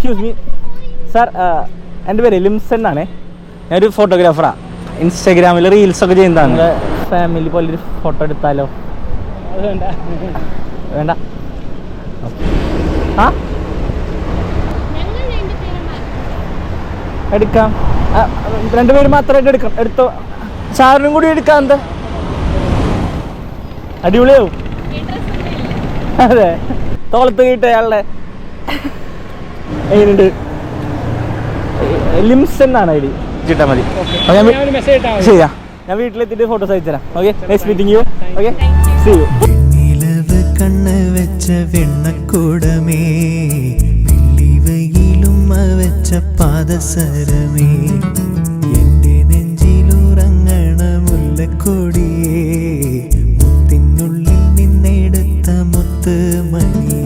Excuse me sir എന്റെ പേര് ലിംസൺ ആണേ ഞാനൊരു ഫോട്ടോഗ്രാഫറാണ് ഇൻസ്റ്റാഗ്രാമിൽ റീൽസൊക്കെ ചെയ്യുന്നതാണ്. ഫാമിലി പോലെ ഒരു ഫോട്ടോ എടുത്താലോ? വേണ്ട. ആ? ഞങ്ങൾ രണ്ടുപേരും മാത്രം എടുക്കാം രണ്ടുപേര് മാത്രമായിട്ട് എടുക്കാം. എടുത്തോ. സാറിനും കൂടി എടുക്കാം എന്താ? അടിപൊളിയാവും. അതെ. തോളത്ത് കിട്ടേ അയാളുടെ. എങ്ങനെയുണ്ട്? ലിംസ് എന്നാണ് ഐ ഡി കിട്ടാൽ മതി. ചെയ്യാം ഞാൻ വീട്ടിലെത്തിയിട്ട് ഫോട്ടോസ് അയച്ചു തരാം. Okay next meeting you okay see you കണ്ണ് വെച്ച വെണ്ണക്കൂടമേ വെയിലും വെച്ച പാദസരമേ എന്റെ നെഞ്ചിലുറങ്ങണ മുല്ലക്കൊടിയേ മുത്തിനുള്ളിൽ നിന്നെടുത്ത മുത്ത് മണി.